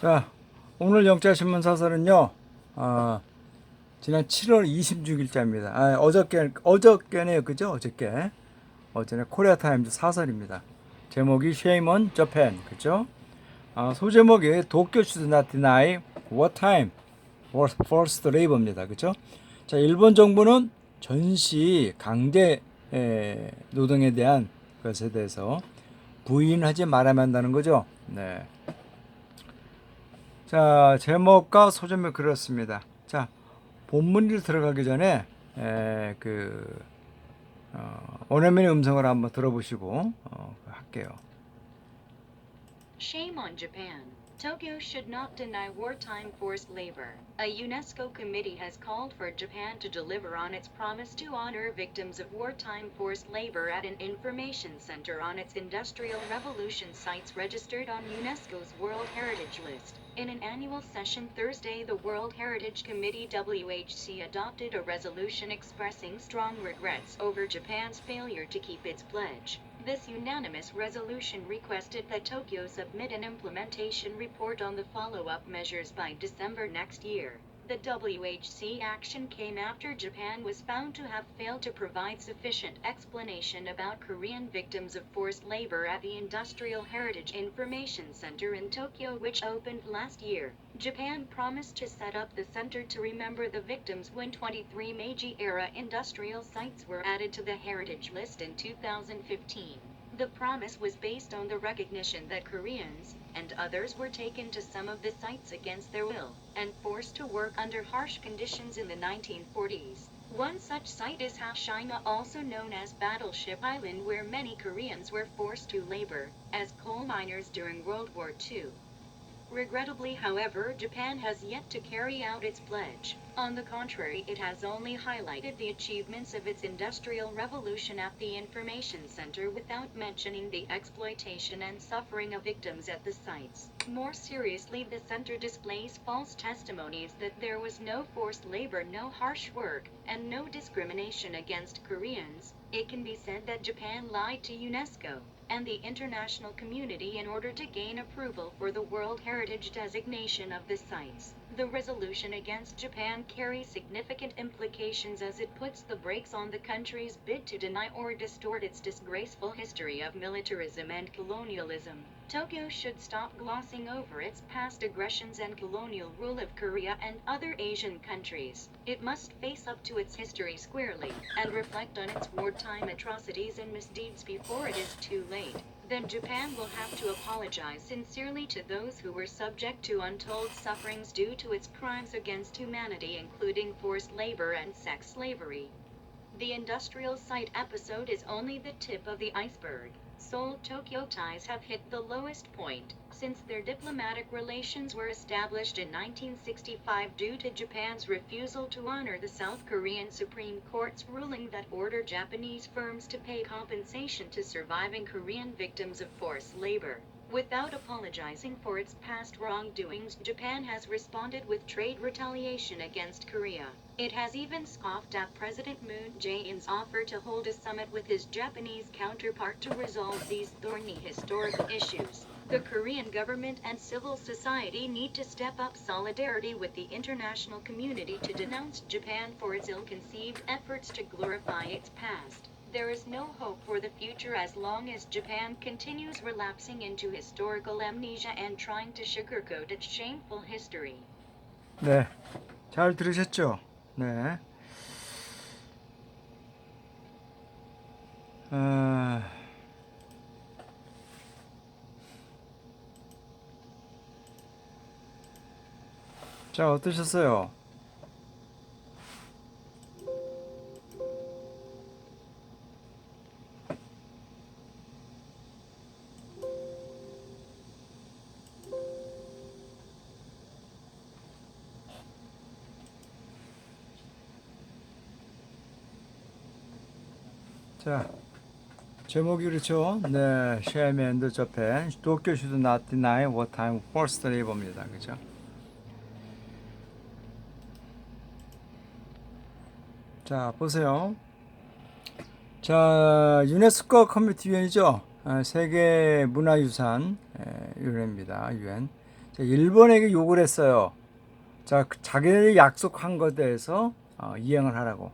자, 오늘 영자신문 사설은요, 어, 지난 7월 26일자입니다. 아, 어저께, 어저께네요. 그죠? 어저께. 어제는 코리아 타임즈 사설입니다. 제목이 Shame on Japan. 그죠? 아, 소제목이 도쿄 should not deny wartime for- forced labor입니다. 그죠? 자, 일본 정부는 전시 강제 에, 노동에 대한 것에 대해서 부인하지 말아야 한다는 거죠. 네. 자, 제목과 소점이 그렇습니다. 자, 본문을 들어가기 전에 에, 그 어, 원어민의 음성을 한번 들어보시고 어, 할게요. Shame on Japan. Tokyo should not deny wartime forced labor. A UNESCO committee has called for Japan to deliver on its promise to honor victims of wartime forced labor at an information center on its Industrial Revolution sites registered on UNESCO's World Heritage List. In an annual session Thursday, the World Heritage Committee WHC adopted a resolution expressing strong regrets over Japan's failure to keep its pledge. This unanimous resolution requested that Tokyo submit an implementation report on the follow up measures by December next year. The WHC action came after Japan was found to have failed to provide sufficient explanation about Korean victims of forced labor at the Industrial Heritage Information Center in Tokyo, which opened last year. Japan promised to set up the center to remember the victims when 23 Meiji era industrial sites were added to the heritage list in 2015. The promise was based on the recognition that Koreans and others were taken to some of the sites against their will and forced to work under harsh conditions in the 1940s. One such site is Hashima, also known as Battleship Island, where many Koreans were forced to labor as coal miners during World War II. Regrettably, however, Japan has yet to carry out its pledge. On the contrary, it has only highlighted the achievements of its industrial revolution at the information center without mentioning the exploitation and suffering of victims at the sites. More seriously, the center displays false testimonies that there was no forced labor, no harsh work, and no discrimination against Koreans. It can be said that Japan lied to UNESCO and the international community in order to gain approval for the World Heritage designation of the sites. The resolution against Japan carries significant implications as it puts the brakes on the country's bid to deny or distort its disgraceful history of militarism and colonialism. Tokyo should stop glossing over its past aggressions and colonial rule of Korea and other Asian countries. It must face up to its history squarely and reflect on its wartime atrocities and misdeeds before it is too late. Then Japan will have to apologize sincerely to those who were subject to untold sufferings due to its crimes against humanity, including forced labor and sex slavery. The industrial site episode is only the tip of the iceberg. Seoul Tokyo ties have hit the lowest point since their diplomatic relations were established in 1965 due to Japan's refusal to honor the South Korean Supreme Court's ruling that ordered Japanese firms to pay compensation to surviving Korean victims of forced labor. Without apologizing for its past wrongdoings, Japan has responded with trade retaliation against Korea. It has even scoffed at President Moon Jae-in's offer to hold a summit with his Japanese counterpart to resolve these thorny historical issues. The Korean government and civil society need to step up solidarity with the international community to denounce Japan for its ill-conceived efforts to glorify its past. There is no hope for the future as long as Japan continues relapsing into historical amnesia and trying to sugarcoat its shameful history. 네, 잘 들으셨죠? 네. 아, 자, 어떠셨어요? 자, 제목이 그렇죠? 네, and Japan, 도쿄 not deny wartime forced labor입니다. 그죠? 자, 보세요. 자, 유네스코 커뮤니티 유엔이죠. 아, 세계 문화유산 에, 유엔입니다. 유엔. 자, 일본에게 욕을 했어요. 자, 그 자기들이 약속한 것에 대해서 어, 이행을 하라고.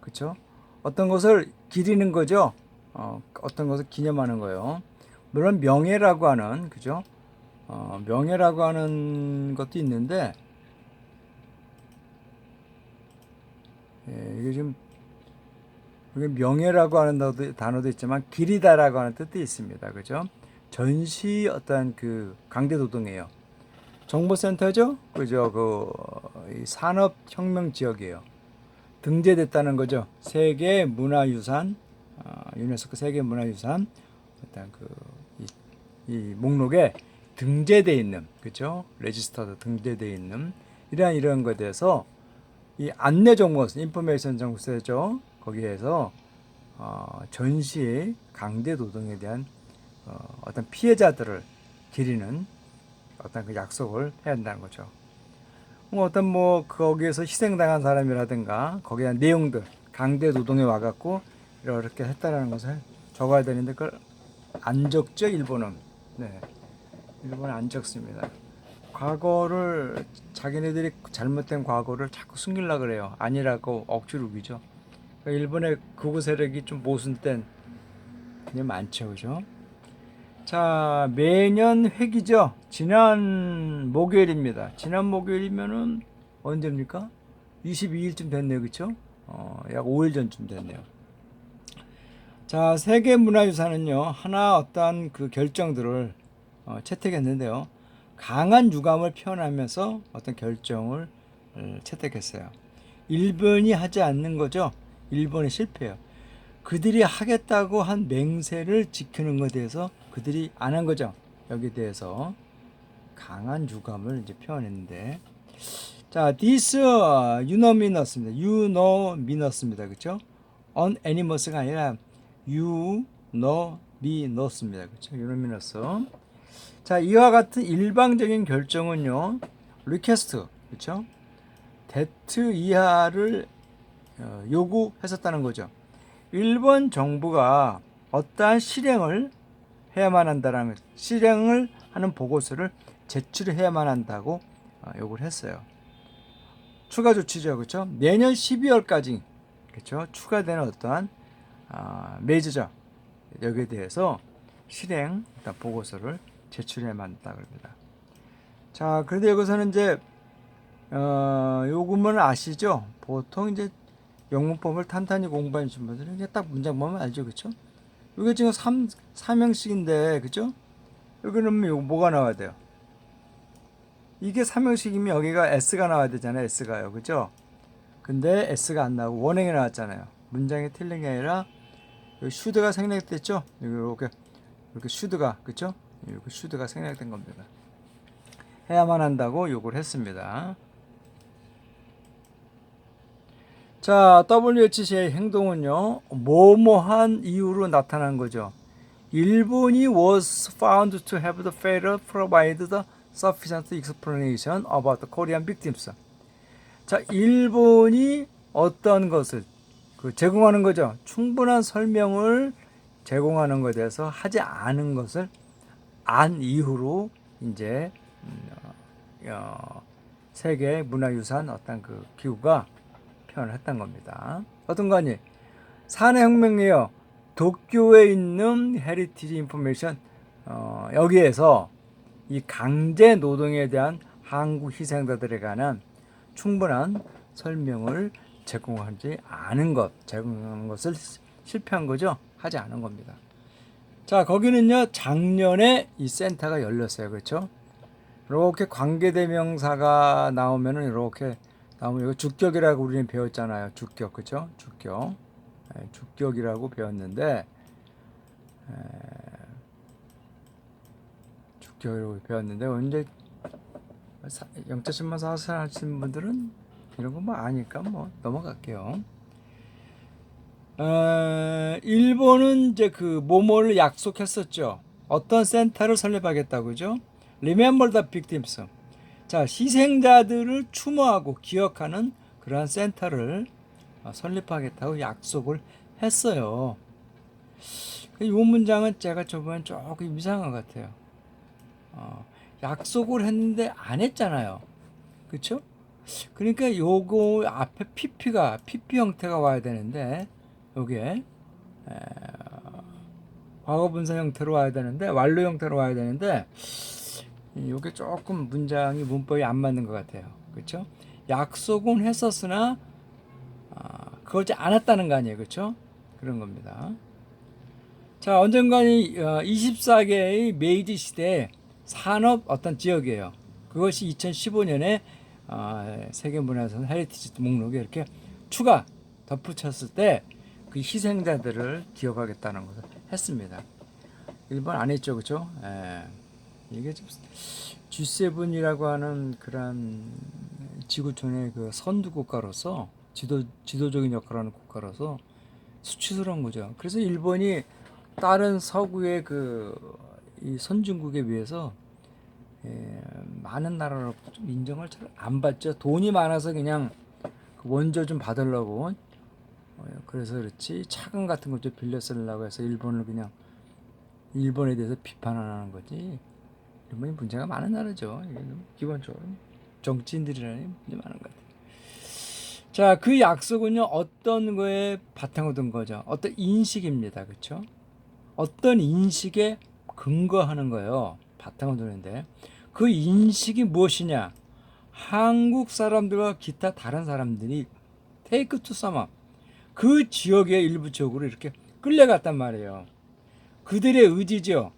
그쵸? 어떤 것을 기리는 거죠. 어, 어떤 것을 기념하는 거예요. 물론 명예라고 하는, 그죠? 어, 명예라고 하는 것도 있는데, 예, 이게 지금, 명예라고 하는 단어도, 단어도 있지만, 기리다라고 하는 뜻도 있습니다. 그죠? 전시 어떤 그 강대노동이에요. 정보센터죠? 그죠? 그, 이 산업혁명 지역이에요. 등재됐다는 거죠. 세계 문화유산, 어, 유네스코 세계 문화유산, 어떤 그, 이, 이 목록에 등재돼 있는, 그죠? 레지스터도 등재돼 있는, 이러한 이런 것에 대해서 이 안내 정보, 인포메이션 정보세죠. 거기에서 어, 전시 강제 노동에 대한 어, 어떤 피해자들을 기리는 어떤 그 약속을 해야 한다는 거죠. 뭐 어떤 뭐 거기에서 희생당한 사람이라든가 거기에 대한 내용들 강제 노동에 와갖고 이렇게 했다라는 것을 적어야 되는데 그걸 안 적죠 일본은. 네, 일본은 안 적습니다. 과거를 자기네들이 잘못된 과거를 자꾸 숨기려 그래요. 아니라고 억지로 우기죠. 그러니까 일본의 극우 세력이 좀 모순된 게 많죠, 그죠? 자, 매년 회기죠. 지난 목요일입니다. 지난 목요일이면은 언제입니까? 22일쯤 됐네요, 그쵸? 어, 약 5일 전쯤 됐네요. 자, 세계 문화유산은요, 하나 어떠한 그 결정들을 어, 채택했는데요. 강한 유감을 표현하면서 어떤 결정을 어, 채택했어요. 일본이 하지 않는 거죠. 일본이 실패해요. 그들이 하겠다고 한 맹세를 지키는 것에 대해서 그들이 안 한 거죠. 여기에 대해서 강한 유감을 이제 표현했는데 자, this unanimous입니다. unanimous입니다. 그렇죠? unanimous가 아니라 unanimous입니다. 그렇죠? unanimous. 자, 이와 같은 일방적인 결정은요. 리퀘스트. 그렇죠? 데트 이하를 어, 요구했었다는 거죠. 일본 정부가 어떠한 실행을 해야만 한다라는 실행을 하는 보고서를 제출해야만 한다고 어, 요구를 했어요. 추가 조치죠, 그렇죠? 내년 12월까지 그렇죠? 추가되는 어떠한 아, 메이저죠. 여기에 대해서 실행 보고서를 제출해야만 한다 그럽니다. 자, 그런데 여기서는 이제 어, 요금은 아시죠? 보통 이제 영문법을 탄탄히 공부하신 분들은 그냥 딱 문장 보면 알죠, 그렇죠? 이게 지금 3, 3형식인데, 그죠? 여기는 요 뭐가 나와야 돼요? 이게 3형식이면 여기가 S가 나와야 되잖아요, S가요, 그죠? 근데 S가 안 나오고 원행이 나왔잖아요. 문장이 틀린 게 아니라 여기 슈드가 생략됐죠? 이렇게 이렇게 슈드가 그죠? 이렇게 슈드가 생략된 겁니다. 해야만 한다고 요구를 했습니다. 자, WHC의 행동은요, 뭐뭐한 이유로 나타난 거죠. 일본이 was found to have the failure provide the sufficient explanation about the Korean victims. 자, 일본이 어떤 것을 그 제공하는 거죠. 충분한 설명을 제공하는 것에 대해서 하지 않은 것을 안 이후로 이제 음, 어, 세계 문화유산 어떤 그 기구가 표현을 했던 겁니다. 어떤 거니? 산해 혁명이요. 도쿄에 있는 헤리티지 인포메이션 어, 여기에서 이 강제 노동에 대한 한국 희생자들에 관한 충분한 설명을 제공하지 않은 것, 제공하는 것을 실패한 거죠. 하지 않은 겁니다. 자, 거기는요, 작년에 이 센터가 열렸어요. 그렇죠? 이렇게 관계대명사가 나오면은 이렇게 나오면 이거 주격이라고 우리는 배웠잖아요. 주격, 그렇죠? 주격. 예, 주격이라고 배웠는데 에, 주격이라고 배웠는데 언제 영자 신문사 하시는 분들은 이런 거 뭐 아니까 뭐 넘어갈게요. 어, 일본은 이제 그 모모를 약속했었죠. 어떤 센터를 설립하겠다고죠? Remember the victims. 자, 희생자들을 추모하고 기억하는 그러한 센터를 어, 설립하겠다고 약속을 했어요. 이 문장은 제가 저번에 조금 이상한 것 같아요. 어, 약속을 했는데 안 했잖아요. 그렇죠? 그러니까 요거 앞에 PP가 PP 형태가 와야 되는데 요게 에, 과거 분사 형태로 와야 되는데 완료 형태로 와야 되는데 이- 요게 조금 문장이 문법이 안 맞는 것 같아요. 그렇죠? 약속은 했었으나 아, 그러지 않았다는 거 아니에요. 그렇죠? 그런 겁니다. 자, 언젠가니 24개의 메이지 시대 산업 어떤 지역이에요. 그것이 2015년에 세계문화유산 헤리티지 목록에 이렇게 추가 덧붙였을 때 그 희생자들을 기억하겠다는 것을 했습니다. 일본 안 했죠, 그렇죠? 예. 이게 좀 G7이라고 하는 그런 지구촌의 그 선두 국가로서 지도 지도적인 역할을 하는 국가로서 수치스러운 거죠. 그래서 일본이 다른 서구의 그 이 선진국에 비해서 예, 많은 나라로부터 좀 인정을 잘 안 받죠. 돈이 많아서 그냥 그 원조 좀 받으려고 어, 그래서 그렇지 차관 같은 걸 좀 빌려 쓰려고 해서 일본을 그냥 일본에 대해서 비판하는 거지. 일본이 문제가 많은 나라죠. 기본적으로 정치인들이라는 문제 많은 것 같아요. 자, 그 약속은요 어떤 거에 바탕을 둔 거죠? 어떤 인식입니다, 그렇죠? 어떤 인식에 근거하는 거예요. 바탕을 두는데 그 인식이 무엇이냐? 한국 사람들과 기타 다른 사람들이 테이크 투 서머 그 지역의 일부 지역으로 이렇게 끌려갔단 말이에요. 그들의 의지죠.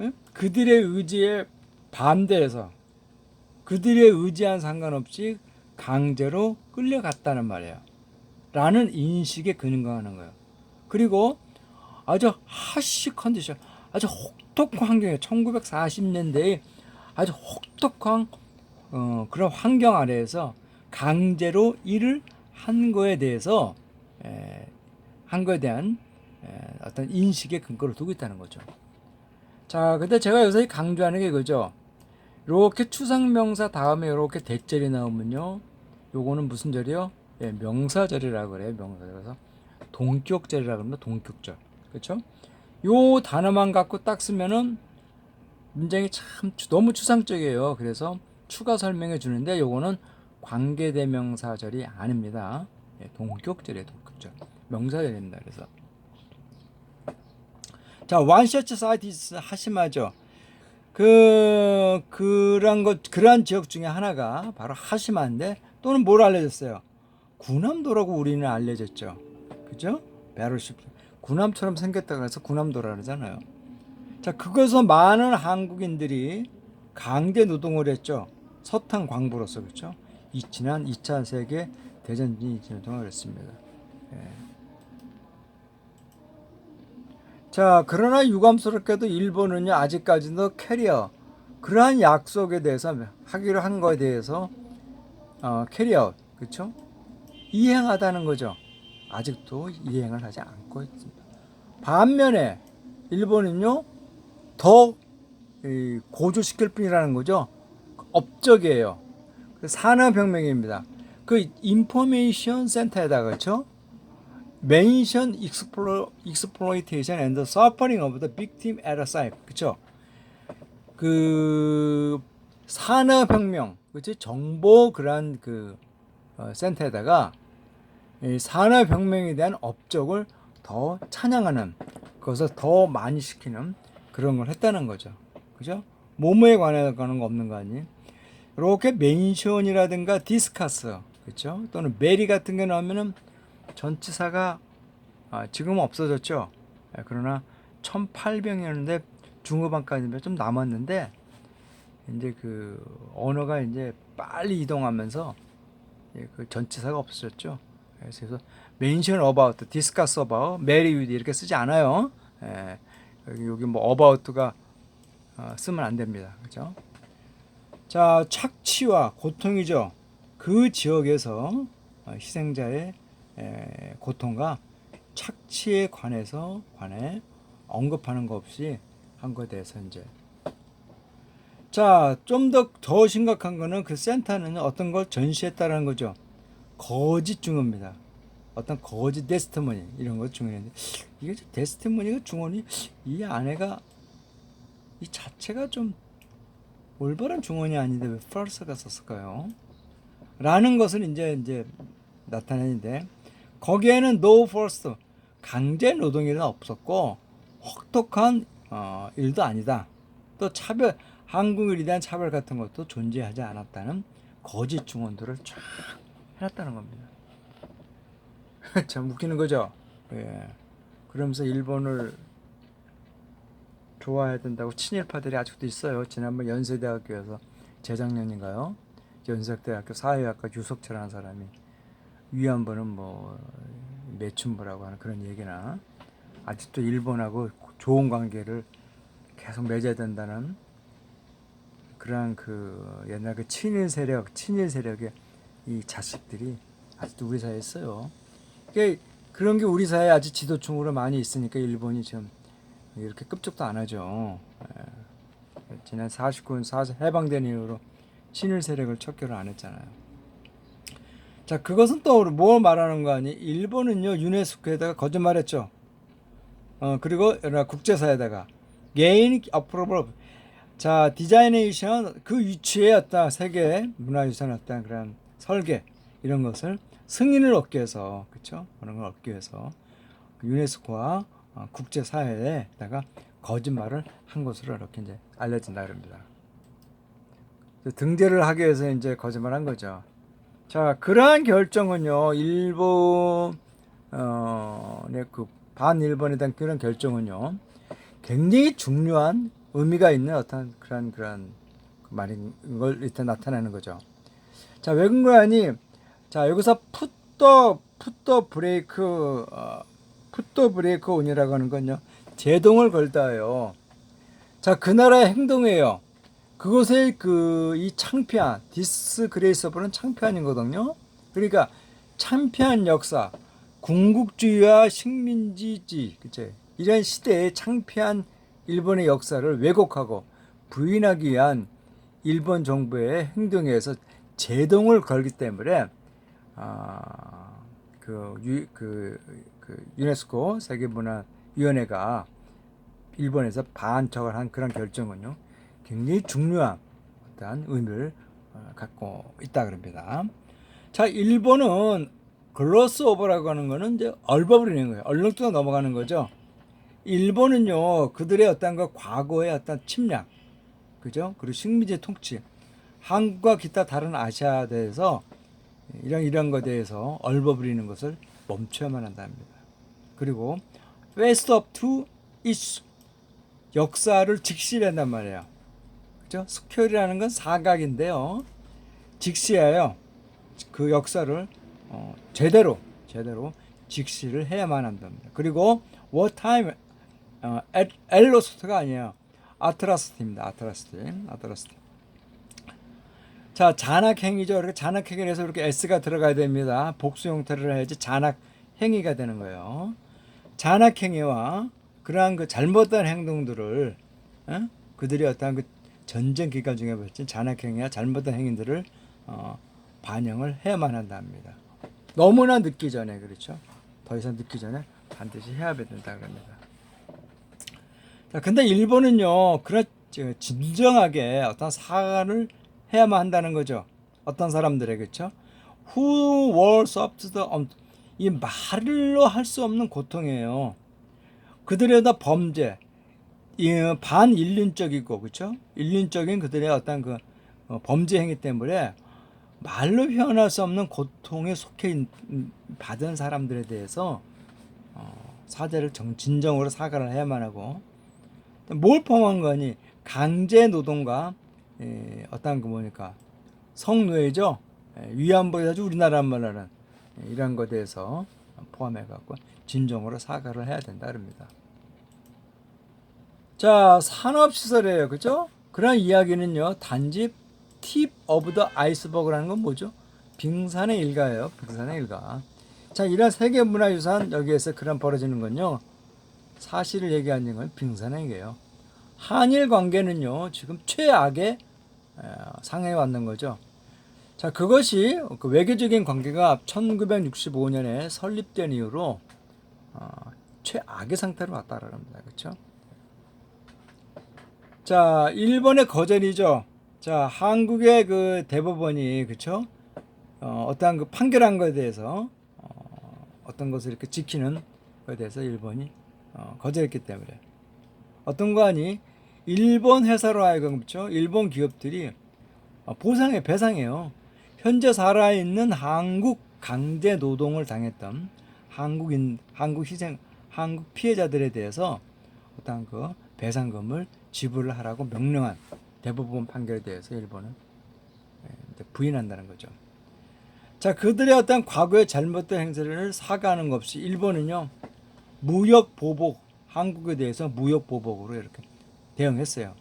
예? 그들의 의지에 반대해서 그들의 의지한 상관없이 강제로 끌려갔다는 말이에요. 라는 인식에 근거하는 거예요. 그리고 아주 하시 컨디션, 아주 혹독한 환경에 1940년대에 아주 혹독한 어, 그런 환경 아래에서 강제로 일을 한 거에 대해서 에, 한 거에 대한 에, 어떤 인식의 근거를 두고 있다는 거죠. 자, 근데 제가 여기서 강조하는 게 그죠. 이렇게 추상명사 다음에 이렇게 대절이 나오면요. 요거는 무슨 절이요? 예, 명사절이라고 그래요. 명사절. 그래서 동격절이라고 합니다. 동격절. 그렇죠? 요 단어만 갖고 딱 쓰면은 문장이 참 추- 너무 추상적이에요. 그래서 추가 설명해 주는데 요거는 관계대명사절이 아닙니다. 예, 동격절이에요. 동격절. 명사절입니다. 그래서 자, 원셔츠 사이티스 하시마죠. 그 그런 것 그러한 지역 중에 하나가 바로 하시마인데 또는 뭘 알려졌어요? 구남도라고 우리는 알려졌죠. 그죠? 베르시 구남처럼 생겼다고 해서 구남도라 그러잖아요. 자, 그것서 많은 한국인들이 강제 노동을 했죠. 서탄 광부로서 그렇죠. 이 지난 2차 세계 대전이 동안 그랬습니다. 예. 자, 그러나 유감스럽게도 일본은요 아직까지도 캐리어 그러한 약속에 대해서 하기로 한 거에 대해서 어, 캐리어 그렇죠? 이행하다는 거죠. 아직도 이행을 하지 않고 있습니다. 반면에 일본은요 더 이, 고조시킬 뿐이라는 거죠. 업적이에요. 그 산업혁명입니다. 그 인포메이션 센터에다가 그렇죠? Mention explo, exploitation and the suffering of the victim at a site. 그쵸? 그 산업혁명, 그치? 정보 그런 그 어, 센터에다가 이 산업혁명에 대한 업적을 더 찬양하는 그것을 더 많이 시키는 그런 걸 했다는 거죠. 그죠? 뭐뭐에 관해 가는 거 없는 거 아니에요? 이렇게 멘션이라든가 디스카스, 그렇죠? 또는 메리 같은 게 나오면은 전치사가 아, 지금은 없어졌죠. 예, 그러나 1800년대 중후반까지는 좀 남았는데 이제 그 언어가 이제 빨리 이동하면서 예, 그 전치사가 없어졌죠. 그래서 그래서 mention about, discuss about, marry with 이렇게 쓰지 않아요. 예, 여기, 뭐 about가 어, 쓰면 안 됩니다. 그죠? 자, 착취와 고통이죠. 그 지역에서 어, 희생자의 에, 고통과 착취에 관해서 관해 언급하는 거 없이 한 거에 대해서 이제 자, 좀 더 더 심각한 거는 그 센터는 어떤 걸 전시했다라는 거죠. 거짓 증언입니다. 어떤 거짓 데스티머니 이런 거 증언인데 이게 데스티머니가 증언이 이 안에가 이 자체가 좀 올바른 중원이 아닌데 왜 false가 썼을까요? 라는 것을 이제 이제 나타내는데 거기에는 no forced 강제 노동일은 없었고 혹독한 어, 일도 아니다. 또 차별 한국인에 대한 차별 같은 것도 존재하지 않았다는 거짓 중원들을 쫙 해놨다는 겁니다. 참 웃기는 거죠. 예. 그러면서 일본을 좋아해야 된다고 친일파들이 아직도 있어요. 지난번 연세대학교에서 재작년인가요? 연세대학교 사회학과 유석철라는 사람이 위안부는 뭐 매춘부라고 하는 그런 얘기나 아직도 일본하고 좋은 관계를 계속 맺어야 된다는 그러한 그 옛날 그 친일 세력, 친일 세력의 이 자식들이 아직도 우리 사회에 있어요. 그게 그런 게 우리 사회에 아직 지도층으로 많이 있으니까 일본이 지금 이렇게 급족도 안 하죠. 예. 지난 49년 4 해방된 이후로 친일 세력을 척결을 안 했잖아요. 자, 그것은 또 뭘 말하는 거 아니? 일본은요 유네스코에다가 거짓말했죠. 어 그리고 국제사에다가 개인 어프로벌 자 디자이네이션 그 위치에 어떤 세계 문화유산 어떤 그런 설계 이런 것을 승인을 얻기 위해서 그렇죠 그런 걸 얻기 위해서 유네스코와 어, 국제사회에다가 거짓말을 한 것으로 이렇게 이제 알려진다 그럽니다. 등재를 하기 위해서 이제 거짓말한 거죠. 자 그러한 결정은요 일본 어의 그 반일본에 대한 그런 결정은요 굉장히 중요한 의미가 있는 어떤 그런 그런 말인 걸 일단 나타내는 거죠. 자 외국 거아니 자 여기서 풋더 풋더 브레이크 어, 풋더 브레이크 온이라고 하는 건요 제동을 걸다요. 자 그 나라의 행동이에요. 그것의 그 이 창피한 디스그레이서블은 창피한이거든요. 그러니까 창피한 역사, 군국주의와 식민지지, 그치? 이런 시대의 창피한 일본의 역사를 왜곡하고 부인하기 위한 일본 정부의 행동에 의해서 제동을 걸기 때문에 아, 그, 유, 그, 그 유네스코 세계문화위원회가 일본에서 반척을 한 그런 결정은요 굉장히 중요한 어떠한 의미를 어, 갖고 있다 그럽니다. 자 일본은 글로스 오버라고 하는 거는 이제 얼버무리는 거예요. 얼렁뚱 넘어가는 거죠. 일본은요 그들의 어떤 그 과거의 어떤 침략, 그죠? 그리고 식민지 통치, 한국과 기타 다른 아시아대에서 이런 이런 것에 대해서 얼버무리는 것을 멈춰야만 한답니다. 그리고 face up to its 역사를 직시한단 말이에요. 그죠? 스퀘어이라는 건 사각인데요. 직시해요. 그 역사를 어, 제대로 제대로 직시를 해야만 한답니다. 그리고 워타임 어, 엘- 엘로스트가 아니에요. 아트라스트입니다. 아트라스트. 아트라스트. 자, 잔악행위죠. 이렇게 잔악행위를 해서 이렇게 S가 들어가야 됩니다. 복수 형태를 해야지 잔악행위가 되는 거예요. 잔악행위와 그러한 그 잘못된 행동들을 어? 그들이 어떠한 그 전쟁 기간 중에 벌친 잔악행위와 잘못된 행위들을 어, 반영을 해야만 한답니다. 너무나 늦기 전에 그렇죠. 더 이상 늦기 전에 반드시 해야 된다 그럽니다. 자, 근데 일본은요, 저, 진정하게 어떤 사과를 해야만 한다는 거죠. 어떤 사람들에게 그렇죠. Who were subject to 이 말로 할 수 없는 고통이에요. 그들의 다 범죄, 이 반인륜적이고 그렇죠. 인륜적인 그들의 어떤 그 어, 범죄 행위 때문에 말로 표현할 수 없는 고통에 속해 있- 음, 받은 사람들에 대해서 어, 사죄를 정, 진정으로 사과를 해야만 하고 뭘 포함한 거니 강제 노동과 예, 어떤 그 뭐니까 성노예죠 예, 위안부에 아주 우리나라 말로는 예, 이런 것에 대해서 포함해 갖고 진정으로 사과를 해야 된다 그럽니다. 자 산업시설이에요. 그죠? 그런 이야기는요 단지 팁 오브 더 아이스버그라는 건 뭐죠? 빙산의 일가예요. 빙산의 일가. 자 이런 세계 문화유산 여기에서 그런 벌어지는 건요 사실을 얘기하는 건 빙산의 일이에요. 한일 관계는요 지금 최악의 에, 상황에 왔는 거죠. 자 그것이 그 외교적인 관계가 1965년에 설립된 이후로 어, 최악의 상태로 왔다라는 겁니다. 그렇죠 자, 일본의 거절이죠. 자, 한국의 그 대법원이 그쵸? 어, 어떠한 그 판결한 것에 대해서 어, 어떤 것을 이렇게 지키는 것에 대해서 일본이 어, 거절했기 때문에 어떤 거 아니 일본 회사로 하여금 그쵸? 일본 기업들이 어, 보상해 배상해요. 현재 살아있는 한국 강제 노동을 당했던 한국인 한국 희생 한국 피해자들에 대해서 어떠한 그 배상금을 지불을 하라고 명령한 대법원 판결에 대해서 일본은 예, 부인한다는 거죠. 자, 그들의 어떤 과거의 잘못된 행세를 사과하는 것 없이 일본은요 무역 보복 한국에 대해서 무역 보복으로 이렇게 대응했어요.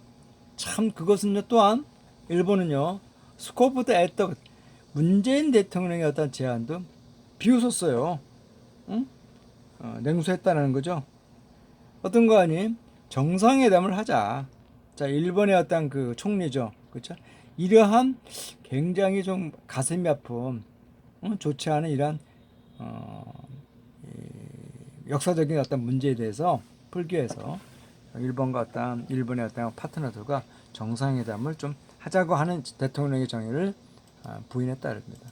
참 그것은요 또한 일본은요 스코프드 애떡 문재인 대통령의 어떤 제안도 비웃었어요. 응? 어, 냉소했다는 거죠. 어떤 거 아니? 정상회담을 하자. 자, 일본의 어떤 그 총리죠. 그렇죠? 이러한 굉장히 좀 가슴이 아픈 어, 좋지 않은 이러한 어, 이 역사적인 어떤 문제에 대해서 풀기 위해서 일본과 어떤 일본의 어떤 파트너들과 정상회담을 좀 하자고 하는 대통령의 정의를 아, 부인했다 그럽니다.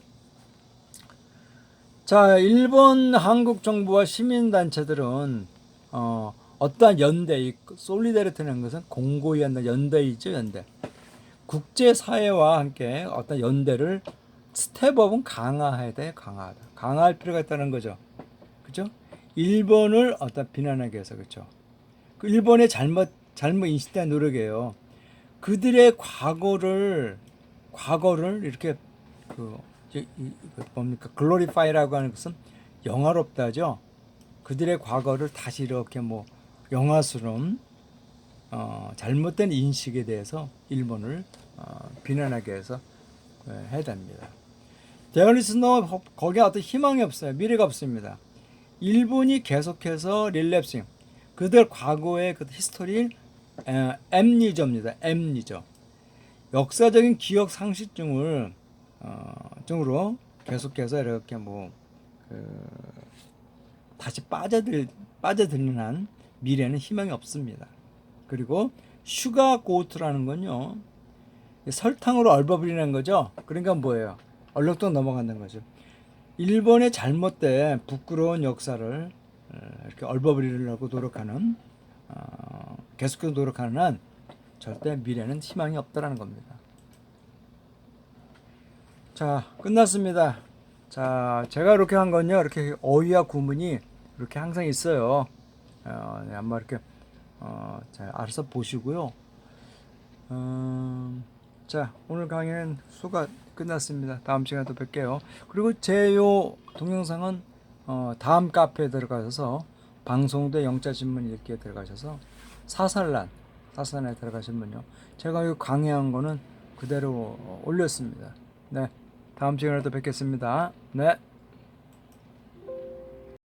자, 일본 한국 정부와 시민 단체들은 어, 어떠한 연대, 이 솔리다리티라는 것은 공고히 한다 연대이죠, 연대. 국제 사회와 함께 어떤 연대를 스텝업은 강화해야 돼, 강화하다. 강화할 필요가 있다는 거죠. 그죠? 일본을 어떤 비난하기 위해서 그죠? 그 일본의 잘못 잘못 인식된 노력이에요. 그들의 과거를 과거를 이렇게 그그 뭡니까 글로리파이라고 하는 것은 영화롭다죠. 그들의 과거를 다시 이렇게 뭐 영화스러운 어, 잘못된 인식에 대해서 일본을 어, 비난하기 위해서 예, 해야 됩니다. 데어리스노 거기에 어떤 희망이 없어요. 미래가 없습니다. 일본이 계속해서 릴랩싱 그들 과거의 그 히스토리 엠니저입니다. 엠니저 역사적인 기억 상실증을 어, 증으로 계속해서 이렇게 뭐 그, 다시 빠져들 빠져드는 한 미래는 희망이 없습니다. 그리고 슈가 고트라는 건요 설탕으로 얼버무리는 거죠. 그러니까 뭐예요? 얼렁뚱 넘어간다는 거죠. 일본의 잘못된 부끄러운 역사를 어, 이렇게 얼버무리려고 노력하는 어, 계속해서 노력하는 한 절대 미래는 희망이 없다라는 겁니다. 자, 끝났습니다. 자, 제가 이렇게 한 건요, 이렇게 어휘와 구문이 이렇게 항상 있어요. 어, 네, 한번 이렇게 어, 자, 알아서 보시고요. 음, 자, 오늘 강의는 수가 끝났습니다. 다음 시간에 또 뵐게요. 그리고 제 요 동영상은 어, 다음 카페에 들어가셔서 방송대 영자신문 읽기에 들어가셔서 사살란 사살란에 들어가시면요. 제가 이 강의한 거는 그대로 올렸습니다. 네, 다음 시간에 또 뵙겠습니다. 네.